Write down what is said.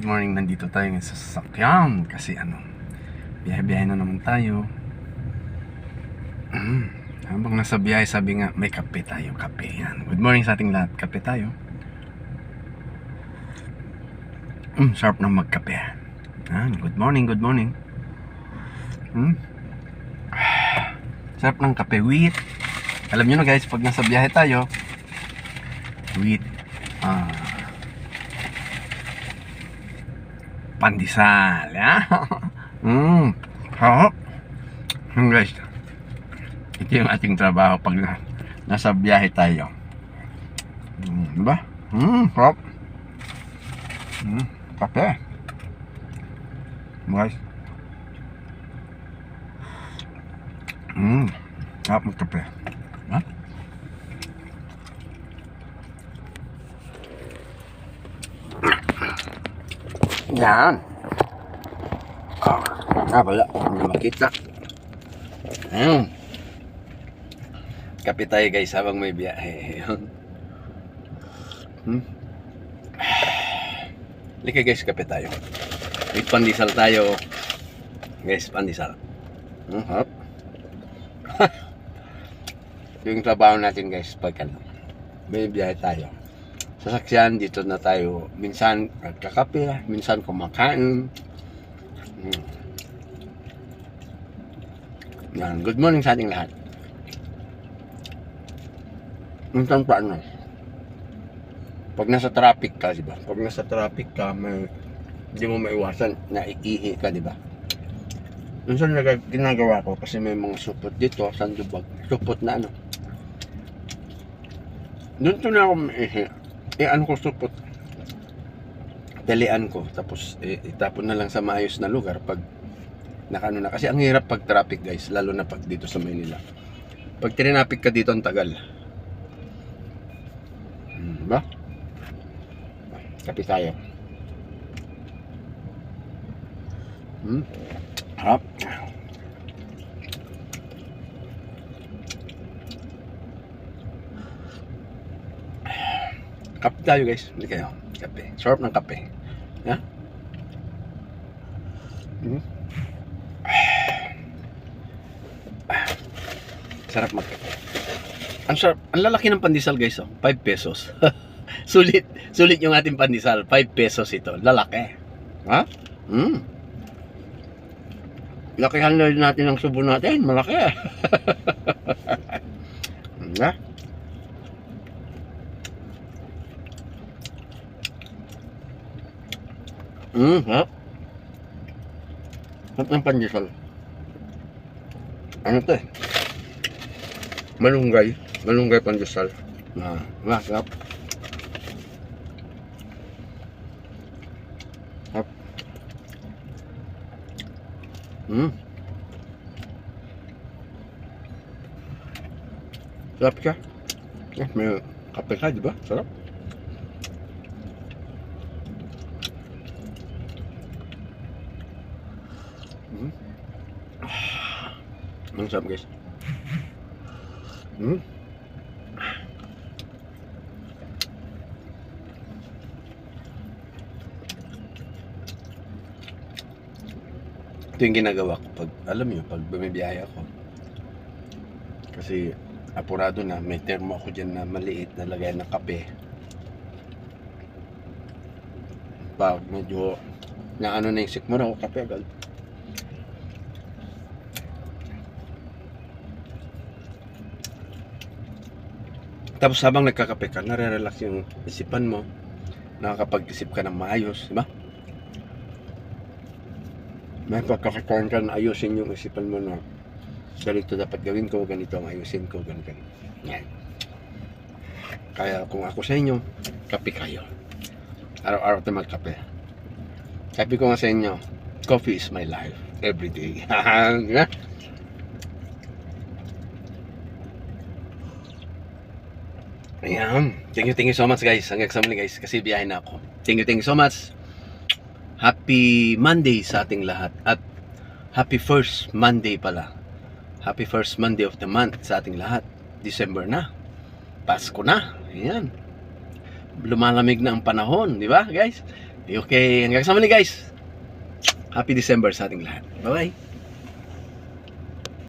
good morning. Nandito tayo ngayon sa sasakyan kasi ano, biyahe-biyahe na naman tayo. Mm. Habang nasa biyahe, sabi nga, may kape tayo, kape yan. Good morning sa ating lahat, kape tayo. Mm, sarap na magkape. Yan, good morning, good morning. Mm. Sarap ng kape, wheat. Alam nyo na guys, pag nasa biyahe tayo, wheat, ah, pandesal, ya. Mm. Sarap. Hmm, guys. Ito yung ating trabaho pag na, nasa biyahe tayo. Mm, diba? Mm, sarap. Mm, kape. Guys. Mm, sarap kape. Ha? Yan. Ah, ah wala. Hindi makita. Ayun. Kape tayo guys habang may biyahe. Hmm. Lika guys, kape tayo. May pandesal tayo. Guys, pandesal. Hmm, hop. yung trabaho natin guys pag ano, may biyahe tayo sasakyan dito na tayo. Minsan nagkakape minsan kumakain. Hmm. yan good morning sa ating lahat. Minsan pa ano? Pag nasa traffic ka di ba? Pag nasa traffic ka may hindi mo maiwasan na iihi ka di ba? Minsan nag- ginagawa ko kasi may mga supot dito sa Dubag. Supot na ano? Doon to na ako maihi eh ano ko supot? Dalian ko tapos eh, itapon na lang sa maayos na lugar pag nakano na. Kasi ang hirap pag traffic guys lalo na pag dito sa Manila pag trinapik ka dito ang tagal. Hmm, ba? Kapi tayo. Hmm harap Kape tayo guys. Hindi kayo. Kape. Sarap ng kape. Ha? Hmm? Sarap magkape. Ang sarap. Ang lalaki ng pandesal guys. Oh. 5 pesos. sulit. Sulit yung ating pandesal. 5 pesos ito. Lalaki. Ha? Hmm. Lakihan na natin ang subo natin. Malaki. ha? Mm, ha? Sarap ng pandesal. Ano to eh? Malunggay. Malunggay pandesal. Ah, masarap. Sarap. Mm. Sarap siya. Eh, may kape ka, di ba? Sarap. Hmm. Ang sarap guys. Hmm. Ito yung ginagawa ko pag, alam niyo, pag bumibiyahe ako. Kasi apurado na, may termo ako dyan na maliit na lagay ng kape. Pag medyo na ano na yung sikmura ko kape agad. Tapos habang nagkakape ka, nare-relax yung isipan mo. Nakakapag-isip ka ng maayos, di ba? May pagkakataon ka na ayusin yung isipan mo na ganito dapat gawin ko, ganito ang ayusin ko, ganito. Yan. Kaya kung ako sa inyo, kape kayo. Araw-araw tayo magkape. Sabi ko nga sa inyo, coffee is my life. Every day. Ayan. Thank you, thank you so much guys. Hanggang sa muli guys. Kasi biyahe na ako. Thank you, thank you so much. Happy Monday sa ating lahat. At happy first Monday pala. Happy first Monday of the month sa ating lahat. December na. Pasko na. Ayan. Lumalamig na ang panahon. Di ba guys? Okay, hanggang sa muli guys. Happy December sa ating lahat. Bye-bye.